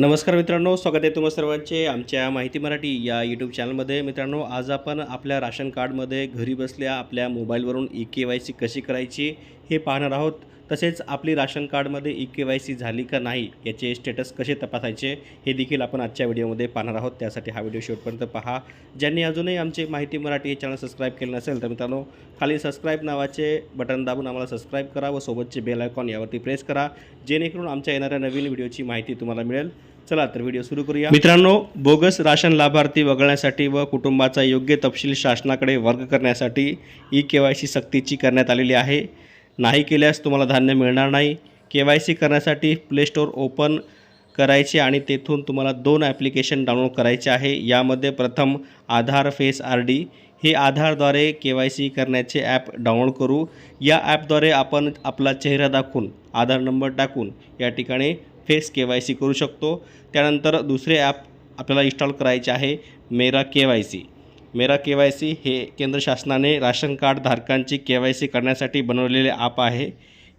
नमस्कार मित्रांनो स्वागत आहे तुम्हा सर्वांचे आमच्या माहिती मराठी या यूट्यूब चॅनलमध्ये मित्रांनो आज आपण आपल्या राशन कार्डमध्ये घरी बसल्या आपल्या मोबाईलवरून ई के वाय सी कशी करायची हे पाहणार आहोत. तसेच आपली राशन कार्डमध्ये ई के वाय सी झाली का नाही याचे स्टेटस कसे तपासायचे हे देखील आपण आजच्या व्हिडिओमध्ये पाहणार आहोत. त्यासाठी हा व्हिडिओ शेवटपर्यंत पहा. ज्यांनी अजूनही आमचे माहिती मराठी हे चॅनल सबस्क्राईब केलं नसेल तर मित्रांनो खाली सबस्क्राईब नावाचे बटन दाबून आम्हाला सबस्क्राईब करा व सोबतचे बेल आयकॉन यावरती प्रेस करा. जेणेकरून आमच्या येणाऱ्या नवीन व्हिडिओची माहिती तुम्हाला मिळेल. चला तर व्हिडिओ सुरू करूया. मित्रांनो बोगस राशन लाभार्थी वगळण्यासाठी व कुटुंबाचा योग्य तपशील शासनाकडे वर्ग करण्यासाठी ई के वाय सी सक्तीची करण्यात आलेली आहे. नाही केल्यास तुम्हाला धान्य मिळणार नाही. के वाय सी करण्यासाठी प्ले स्टोअर ओपन करायचे आणि तेथून तुम्हाला दोन ॲप्लिकेशन डाउनलोड करायचे आहे. यामध्ये प्रथम आधार फेस आर डी हे आधारद्वारे के वाय सी करण्याचे ॲप डाउनलोड करू. या ॲपद्वारे आपण आपला चेहरा दाखवून आधार नंबर टाकून या ठिकाणी फेस के वाय सी करू शकतो. त्यानंतर दुसरे ॲप आपल्याला इन्स्टॉल करायचे आहे मेरा के वाय सी. मेरा के वाय सी हे केंद्र शासनाने राशन कार्ड धारकांची के वाय सी करण्यासाठी बनवलेले ॲप आहे.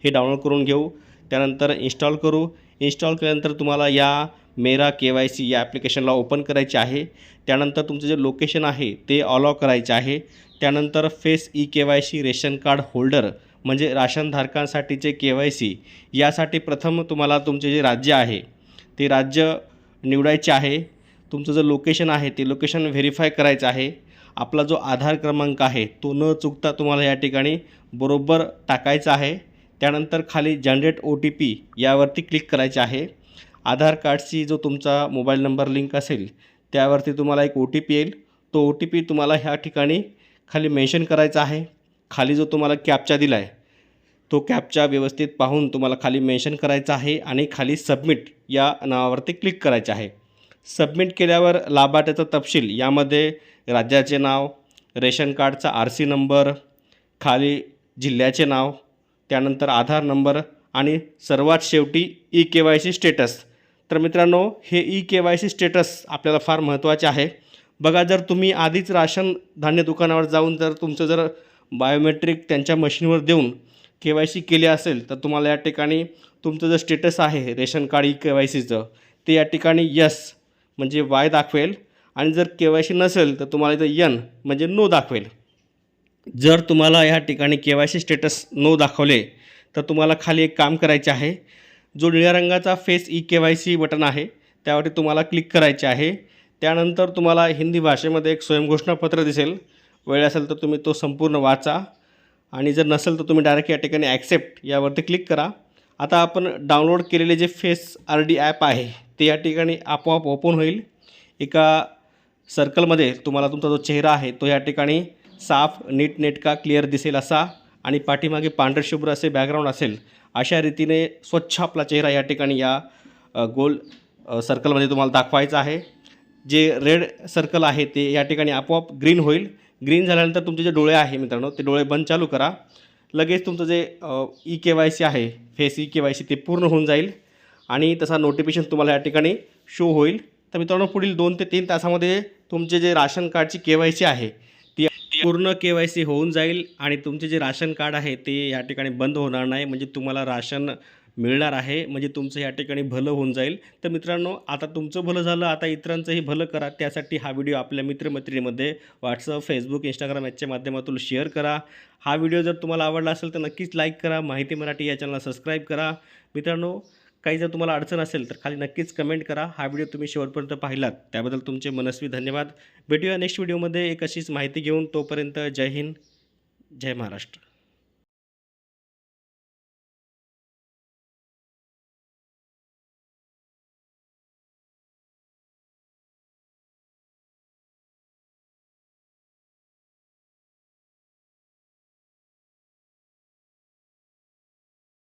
हे डाउनलोड करून घेऊ. त्यानंतर इन्स्टॉल करू. इन्स्टॉल केल्यानंतर तुम्हाला या मेरा के वाय सी या ॲप्लिकेशनला ओपन करायचे आहे. त्यानंतर तुमचं जे लोकेशन आहे ते ऑलॉ करायचे आहे. त्यानंतर face e e K Y C ration card holder म्हणजे राशनधारकांसाठीचे के वाय सी यासाठी प्रथम तुम्हाला तुमचे जे राज्य आहे ते राज्य निवडायचे आहे. तुमचं जे लोकेशन आहे ते लोकेशन व्हेरीफाय करायचं आहे. आपला जो आधार क्रमांक आहे तो न चुकता तुम्हाला या ठिकाणी बरोबर टाकायचा आहे. त्यानंतर खाली जनरेट ओ टी पी यावरती क्लिक करायचे आहे. आधार कार्डशी जो तुमचा मोबाईल नंबर लिंक असेल त्यावरती तुम्हाला एक ओ टी पी येईल. तो ओ टी पी तुम्हाला ह्या ठिकाणी खाली मेन्शन करायचा आहे. खाली जो तुम्हाला कॅपचा दिला आहे तो कॅपचा व्यवस्थित पाहून तुम्हाला खाली मेन्शन करायचा आहे आणि खाली सबमिट या नावावरती क्लिक करायचे आहे. सबमिट केल्यावर लाभार्थ्याचा तपशील यामध्ये राज्याचे नाव रेशन कार्डचा आर सी नंबर खाली जिल्ह्याचे नाव त्यानंतर आधार नंबर आणि सर्वात शेवटी e K Y C status तर मित्रांनो हे e K Y C status आपल्याला फार महत्त्वाचे आहे. बघा जर तुम्ही आधीच राशन धान्य दुकानावर जाऊन जर तुमचं जर बायोमेट्रिक त्यांच्या मशीनवर देऊन के वाय सी केले असेल तर तुम्हाला या ठिकाणी तुमचं जे स्टेटस आहे ration card e K Y सीचं ते या ठिकाणी यस म्हणजे वाय दाखवेल. आणि जर के वाय सी नसेल तर तुम्हाला इथं यन म्हणजे नो दाखवेल. जर तुम्हाला या ठिकाणी K Y C status no दाखवले तर तुम्हाला खाली एक काम करायचे आहे. जो निळ्या रंगाचा face e e K Y C button आहे त्यावरती तुम्हाला क्लिक करायचे आहे. त्यानंतर तुम्हाला हिंदी भाषेमध्ये एक स्वयंघोषणापत्र दिसेल. वेळ असेल तर तुम्ही तो संपूर्ण वाचा. आणि जर नसेल तर तुम्ही डायरेक्ट या ठिकाणी ॲक्सेप्ट यावरती क्लिक करा. आता आपण डाउनलोड केलेले जे फेस आर डी ॲप आहे ते या ठिकाणी आपोआप ओपन होईल. एका सर्कलमध्ये तुम्हाला तुमचा जो चेहरा आहे तो या ठिकाणी साफ नीटनेटका क्लिअर दिसेल असा. आणि पाठीमागे पांढरशुभ्र असे बॅकग्राऊंड असेल अशा रीतीने स्वच्छ आपला चेहरा या ठिकाणी या गोल सर्कलमध्ये तुम्हाला दाखवायचा आहे. जे रेड सर्कल आहे ते या ठिकाणी आपोआप ग्रीन होईल. ग्रीन झाल्यानंतर तुमचे जे डोळे आहे मित्रांनो ते डोळे बंद चालू करा. लगेच तुमचं जे ई के वाय सी आहे face e K Y C ते पूर्ण होऊन जाईल. आणि तसा नोटिफिकेशन तुम्हाला या ठिकाणी शो होईल. तर मित्रांनो पुढील दोन ते तीन तासामध्ये तुमचे जे राशन कार्डची के वाय सी आहे ती पूर्ण के वाय सी होऊन जाईल. आणि तुमचे जे राशन कार्ड आहे ते या ठिकाणी बंद होणार नाही. म्हणजे तुम्हाला राशन मिळणार आहे म्हणजे तुमचं या ठिकाणी भलं होऊन जाईल. तर मित्रांनो आता तुमचं भलं झालं आता इतरांचंही भलं करा. त्यासाठी हा व्हिडिओ आपल्या मित्रमैत्रिणीमध्ये व्हॉट्सअप फेसबुक इंस्टाग्राम याच्या माध्यमातून शेअर करा. हा व्हिडिओ जर तुम्हाला आवडला असेल तर नक्कीच लाईक करा. माहिती मराठी या चॅनलला सबस्क्राईब करा. मित्रांनो काही जर तुम्हाला अडचण असेल तर खाली नक्कीच कमेंट करा. हा व्हिडिओ तुम्ही शेवटपर्यंत पाहिलात त्याबद्दल तुमचे मनस्वी धन्यवाद. भेटूया नेक्स्ट व्हिडिओमध्ये एक अशीच माहिती घेऊन तोपर्यंत जय हिंद जय महाराष्ट्र.